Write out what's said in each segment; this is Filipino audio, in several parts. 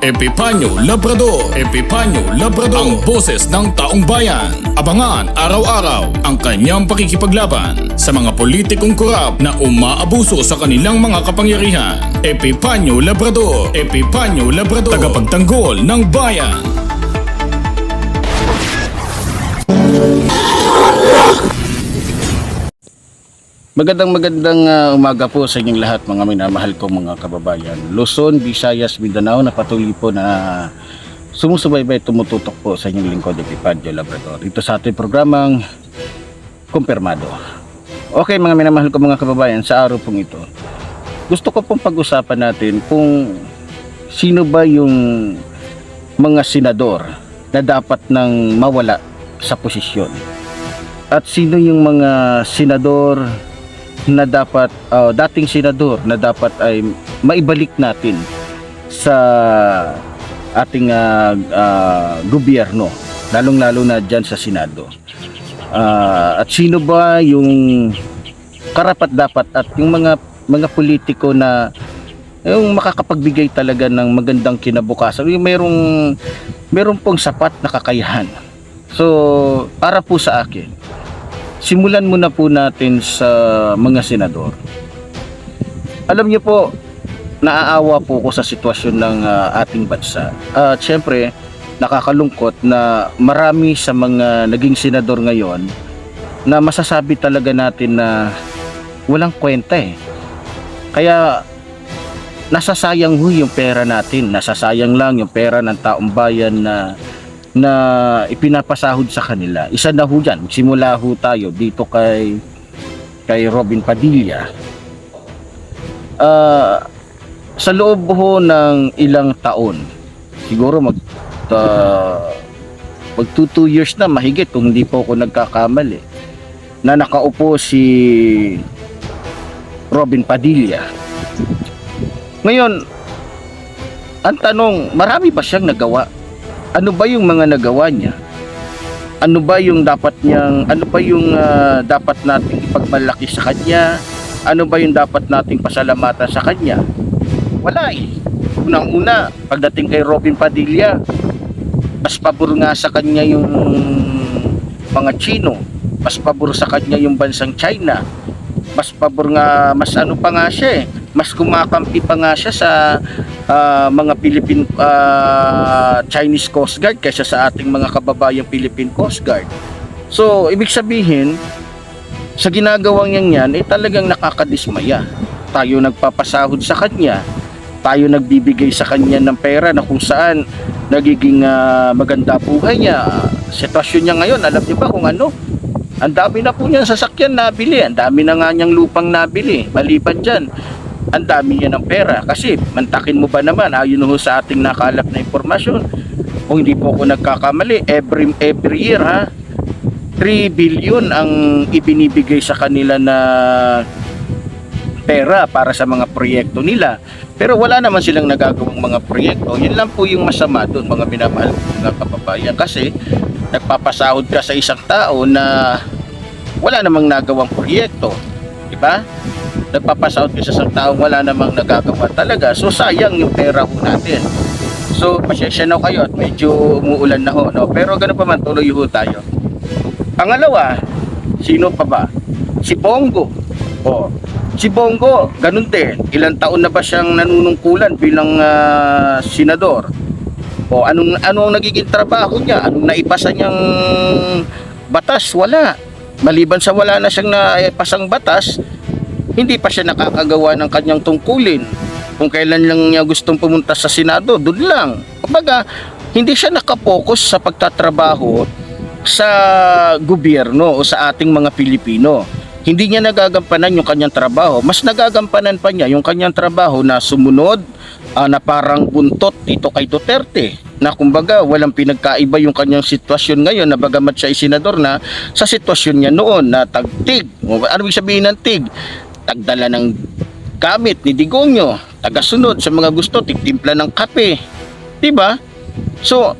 Epipanyo Labrador. Epipanyo Labrador. Ang boses ng taong bayan. Abangan araw-araw ang kanyang pakikipaglaban Sa mga politikong korap na umaabuso sa kanilang mga kapangyarihan. Epipanyo Labrador. Epipanyo Labrador. Tagapagtanggol ng bayan Magandang magandang ah, umaga po sa inyong lahat mga minamahal ko mga kababayan. Luzon, Visayas, Mindanao na patuloy po na sumusubaybay tumututok po sa inyong lingkod Epipadio Labrador. Ito sa ating programang Kumpirmado. Okay mga minamahal ko mga kababayan, sa araw pong ito, gusto ko pong pag-usapan natin kung sino ba yung mga senador na dapat nang mawala sa posisyon. At sino yung mga senador na dapat uh, dating senador na dapat ay maibalik natin sa ating ah, ah, gobyerno lalong-lalo na diyan sa Senado. Ah, at sino ba yung karapat dapat at yung mga mga politiko na yung makakapagbigay talaga ng magandang kinabukasan yung merong meron pong sapat na kakayahan so para po sa akin simulan muna po natin sa mga senador. Alam niyo po, naaawa po ko sa sitwasyon ng ah, ating bansa. At syempre, nakakalungkot na marami sa mga naging senador ngayon na masasabi talaga natin na walang kwenta eh. Kaya nasasayang ho yung pera natin, nasasayang lang yung pera ng taong bayan na na ipinapasahod sa kanila. Isa na ho dyan, simula ho tayo dito kay kay Robin Padilla. Ah, sa loob ho ng ilang taon, siguro mag uh, mag 2 years na mahigit kung hindi po ako nagkakamali na nakaupo si Robin Padilla. Ngayon, ang tanong, marami ba siyang nagawa? Ano ba yung mga nagawa niya? Ano ba yung dapat niyang ano ba yung ah, dapat nating ipagmalaki sa kanya? Ano ba yung dapat nating pasalamatan sa kanya? Wala eh. Unang-una, pagdating kay Robin Padilla, mas pabor nga sa kanya yung mga Chino, mas pabor sa kanya yung bansang China, mas pabor nga, mas ano pa nga siya eh, mas kumakampi pa nga siya sa ah, mga Philippine ah, Chinese Coast Guard kaysa sa ating mga kababayang Philippine Coast Guard. So, ibig sabihin, sa ginagawang niyan yan, eh talagang nakakadismaya. Tayo nagpapasahod sa kanya, tayo nagbibigay sa kanya ng pera na kung saan nagiging ah, maganda buhay niya. Sitwasyon niya ngayon, alam niyo ba kung ano? Ang dami na po niyang sasakyan nabili, ang dami na nga niyang lupang nabili. Maliban dyan, ang dami niya ng pera. Kasi mantakin mo ba naman, ayon ho sa ating nakalap na impormasyon, kung hindi po ako nagkakamali, every, every year ha, 3 billion ang ibinibigay sa kanila na pera para sa mga proyekto nila. Pero wala naman silang nagagawang mga proyekto. Yun lang po yung masama doon, mga minamahal ko mga kababayan. Kasi nagpapasahod ka sa isang tao na wala namang nagawang proyekto. Di ba? Nagpapasahod ka sa isang tao wala namang nagagawa talaga. So sayang yung pera ho natin. So pasensya na kayo at medyo umuulan na ho. No? Pero ganun pa man, tuloy ho tayo. Pangalawa, sino pa ba? Si Bongo. O, si Bongo, ganun din. Ilang taon na ba siyang nanunungkulan bilang ah, senador? O, anong, anong nagiging trabaho niya? Anong naipasa niyang batas? Wala. Maliban sa wala na siyang naipasang batas, hindi pa siya nakakagawa ng kanyang tungkulin. Kung kailan lang niya gustong pumunta sa Senado, doon lang. Kumbaga, hindi siya nakapokus sa pagtatrabaho sa gobyerno o sa ating mga Pilipino. hindi niya nagagampanan yung kanyang trabaho. Mas nagagampanan pa niya yung kanyang trabaho na sumunod ah, na parang buntot dito kay Duterte na kumbaga walang pinagkaiba yung kanyang sitwasyon ngayon na bagamat siya ay senador na sa sitwasyon niya noon na tagtig. Ano ibig sabihin ng tig? Tagdala ng gamit ni Digongyo, tagasunod sa mga gusto, tigtimpla ng kape. 'Di ba? So,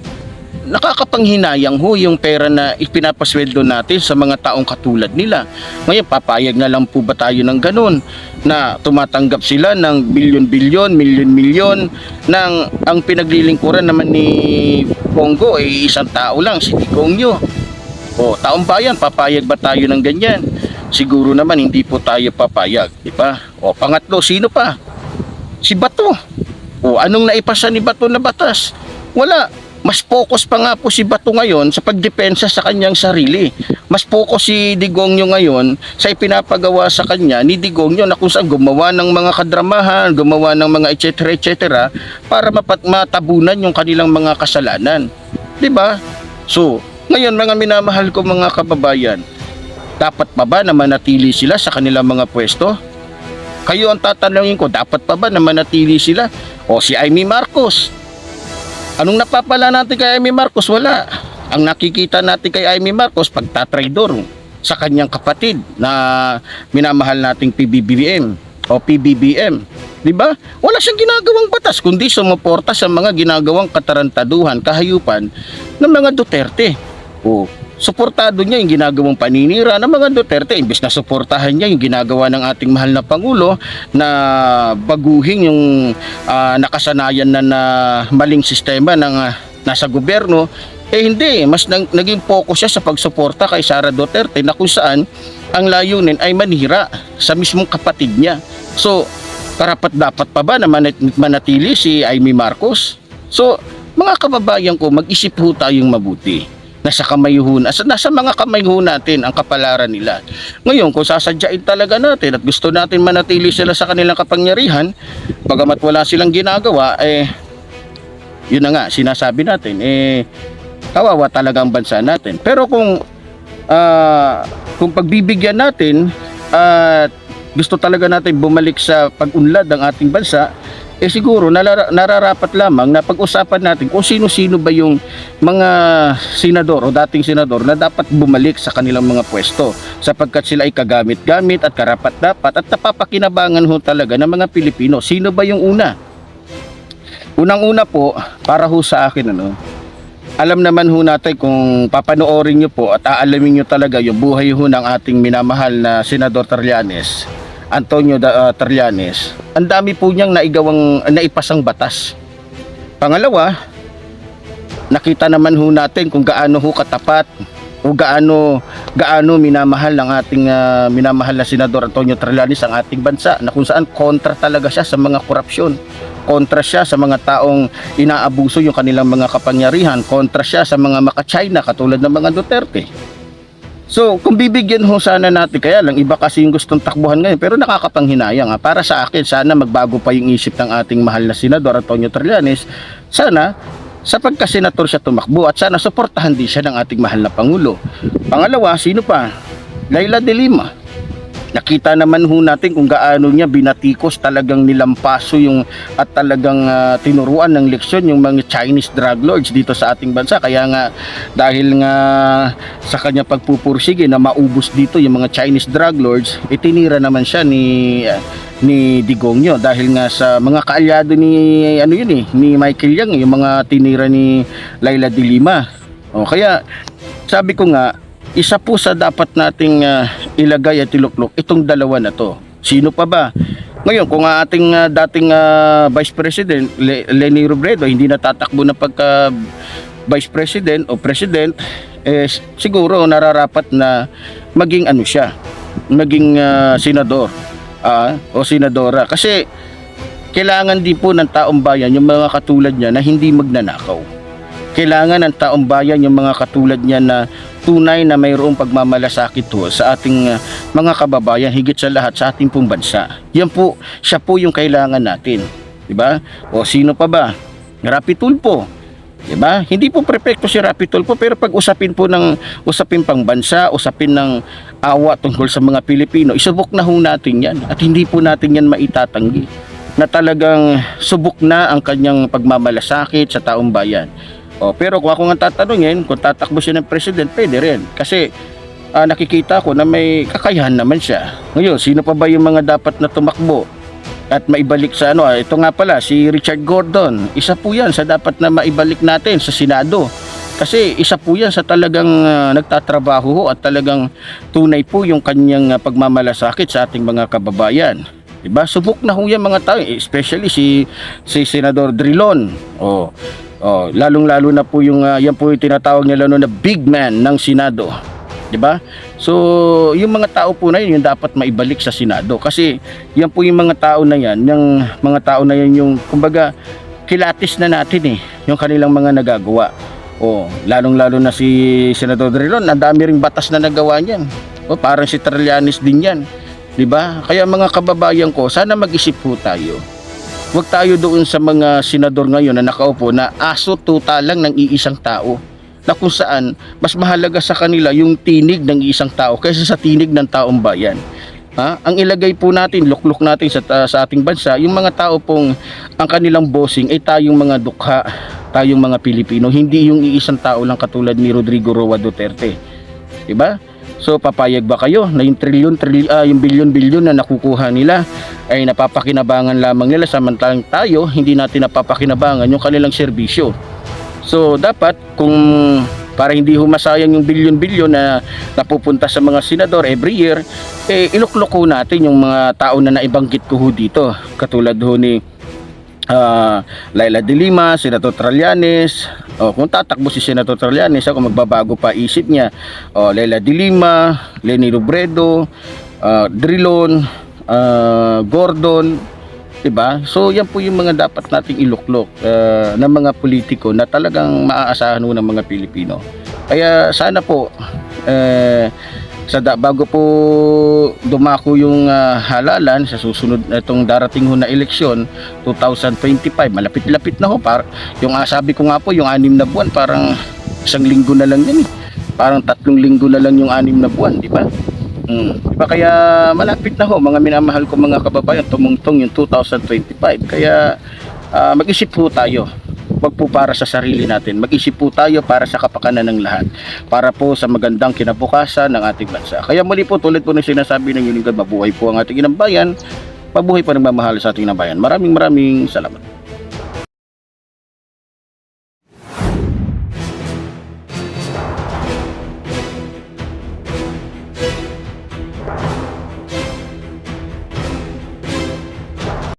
nakakapanghinayang ho yung pera na ipinapasweldo natin sa mga taong katulad nila. Ngayon, papayag na lang po ba tayo ng ganun na tumatanggap sila ng bilyon-bilyon, milyon-milyon ng ang pinaglilingkuran naman ni Bongo ay isang tao lang, si Digongyo. O, taong bayan, papayag ba tayo ng ganyan? Siguro naman hindi po tayo papayag, di ba? O, pangatlo, sino pa? Si Bato. O, anong naipasa ni Bato na batas? Wala. Mas focus pa nga po si Bato ngayon sa pagdepensa sa kanyang sarili. Mas focus si Digongyo ngayon sa ipinapagawa sa kanya ni Digongyo na kung saan gumawa ng mga kadramahan, gumawa ng mga etc. etc. para mapat matabunan yung kanilang mga kasalanan. 'Di ba? So, ngayon mga minamahal ko mga kababayan, dapat pa ba na manatili sila sa kanilang mga pwesto? Kayo ang tatanungin ko, dapat pa ba na manatili sila? O si Amy Marcos, Anong napapala natin kay Amy Marcos? Wala. Ang nakikita natin kay Amy Marcos, pagtatraidor sa kanyang kapatid na minamahal nating PBBM o PBBM. Di ba? Wala siyang ginagawang batas kundi sumuporta sa mga ginagawang katarantaduhan, kahayupan ng mga Duterte. O, suportado niya yung ginagawang paninira ng mga Duterte imbes na suportahan niya yung ginagawa ng ating mahal na Pangulo na baguhin yung ah, nakasanayan na, na maling sistema ng ah, nasa gobyerno eh hindi, mas nag, naging focus siya sa pagsuporta kay Sara Duterte na kung saan ang layunin ay manira sa mismong kapatid niya. So, karapat dapat pa ba na manat- manatili si Amy Marcos? So, mga kababayan ko, mag-isip ho tayong mabuti. Nasa kamay ho, nasa, nasa mga kamay ho natin ang kapalaran nila. Ngayon, kung sasadyain talaga natin at gusto natin manatili sila sa kanilang kapangyarihan, bagamat wala silang ginagawa, eh, yun na nga, sinasabi natin, eh, kawawa talaga ang bansa natin. Pero kung ah, kung pagbibigyan natin at gusto talaga natin bumalik sa pag-unlad ng ating bansa, eh siguro nalara- nararapat lamang na pag-usapan natin kung sino-sino ba yung mga senador o dating senador na dapat bumalik sa kanilang mga pwesto sapagkat sila ay kagamit-gamit at karapat-dapat at napapakinabangan ho talaga ng mga Pilipino. Sino ba yung una? Unang-una po, para ho sa akin ano, alam naman ho natin kung papanoorin nyo po at aalamin nyo talaga yung buhay ho ng ating minamahal na Senador Trillanes, Antonio da, uh, Trillanes. Ang dami po niyang naigawang, naipasang batas. Pangalawa, nakita naman ho natin kung gaano ho katapat o gaano gaano minamahal ng ating ah, minamahal na senador Antonio Trillanes ang ating bansa na kung saan kontra talaga siya sa mga korupsyon kontra siya sa mga taong inaabuso yung kanilang mga kapangyarihan kontra siya sa mga maka-China katulad ng mga Duterte So, kung bibigyan ho sana natin, kaya lang iba kasi yung gustong takbuhan ngayon, pero nakakapanghinayang. Ha? Para sa akin, sana magbago pa yung isip ng ating mahal na senador Antonio Trillanes. Sana, sa pagka-senator siya tumakbo at sana suportahan din siya ng ating mahal na Pangulo. Pangalawa, sino pa? Laila de Lima. Nakita naman ho natin kung gaano niya binatikos talagang nilampaso yung at talagang ah, tinuruan ng leksyon yung mga Chinese drug lords dito sa ating bansa. Kaya nga dahil nga sa kanya pagpupursige na maubos dito yung mga Chinese drug lords, itinira naman siya ni ni Digongyo dahil nga sa mga kaalyado ni ano yun eh ni Michael Yang yung mga tinira ni Laila de Lima. O kaya sabi ko nga isa po sa dapat nating ah, ilagay at iluklok itong dalawa na to. Sino pa ba? Ngayon, kung ang ating ah, dating ah, Vice President, Le- Leni Robredo, hindi natatakbo na pagka Vice President o President, eh, siguro nararapat na maging ano siya, maging ah, senador ah, o senadora. Kasi kailangan din po ng taong bayan yung mga katulad niya na hindi magnanakaw kailangan ng taong bayan yung mga katulad niya na tunay na mayroong pagmamalasakit ho sa ating uh, mga kababayan higit sa lahat sa ating pong bansa. Yan po, siya po yung kailangan natin. 'Di ba? O sino pa ba? Rapi Tulpo. Diba? Hindi po prepekto si Rapi Tulfo pero pag usapin po ng usapin pang bansa, usapin ng awa tungkol sa mga Pilipino, isubok na ho natin yan at hindi po natin yan maitatanggi na talagang subok na ang kanyang pagmamalasakit sa taong bayan. O, pero kung ako nga tatanungin, kung tatakbo siya ng president, pwede rin. Kasi ah, nakikita ko na may kakayahan naman siya. Ngayon, sino pa ba yung mga dapat na tumakbo? at maibalik sa ano, ah, ito nga pala si Richard Gordon. Isa po 'yan sa dapat na maibalik natin sa Senado. Kasi isa po 'yan sa talagang ah, nagtatrabaho ho at talagang tunay po yung kanyang ah, pagmamalasakit sa ating mga kababayan. Diba? Subok na ho yan mga tao, eh, especially si si Senador Drilon. Oh. Oh, lalong-lalo na po yung ah, yan po yung tinatawag nila noon na big man ng Senado. 'di ba? So, yung mga tao po na yun, yung dapat maibalik sa Senado kasi yan po yung mga tao na yan, yung mga tao na yan yung kumbaga kilatis na natin eh, yung kanilang mga nagagawa. Oh, lalong-lalo na si Senador Drilon, ang dami ring batas na nagawa niyan. Oh, parang si Trillanes din 'yan. 'Di ba? Kaya mga kababayan ko, sana mag-isip po tayo. Huwag tayo doon sa mga senador ngayon na nakaupo na aso tuta lang ng iisang tao na kung saan mas mahalaga sa kanila yung tinig ng isang tao kaysa sa tinig ng taong bayan. Ha? Ang ilagay po natin, lukluk natin sa, ta- sa ating bansa, yung mga tao pong ang kanilang bossing ay tayong mga dukha, tayong mga Pilipino, hindi yung iisang tao lang katulad ni Rodrigo Roa Duterte. 'Di ba? So papayag ba kayo na yung trilyon, trilyon ah, yung bilyon-bilyon na nakukuha nila ay napapakinabangan lamang nila samantalang tayo hindi natin napapakinabangan yung kanilang serbisyo. So dapat kung para hindi humasayang yung bilyon-bilyon na napupunta sa mga senador every year, eh ilukloko natin yung mga tao na naibanggit ko dito. Katulad ho ni ah, Laila de Lima, Senator Trillanes. O, kung tatakbo si Senator Trillanes, ako magbabago pa isip niya. O, Laila de Lima, Lenny Robredo, ah, Drilon, ah, Gordon, 'di ba? So yan po yung mga dapat nating iluklok ah, ng mga politiko na talagang maaasahan ng mga Pilipino. Kaya sana po eh, sa da, bago po dumako yung ah, halalan sa susunod itong darating ho na eleksyon 2025 malapit-lapit na ho par yung ah, sabi ko nga po yung anim na buwan parang isang linggo na lang yan eh. Parang tatlong linggo na lang yung anim na buwan di ba? Mm. Diba kaya malapit na ho mga minamahal ko mga kababayan tumungtong yung 2025 kaya ah, mag-isip po tayo wag po para sa sarili natin. Mag-isip po tayo para sa kapakanan ng lahat. Para po sa magandang kinabukasan ng ating bansa. Kaya muli po tulad po ng sinasabi ng Uningad mabuhay po ang ating inang bayan mabuhay pa ng mamahal sa ating inang bayan maraming maraming salamat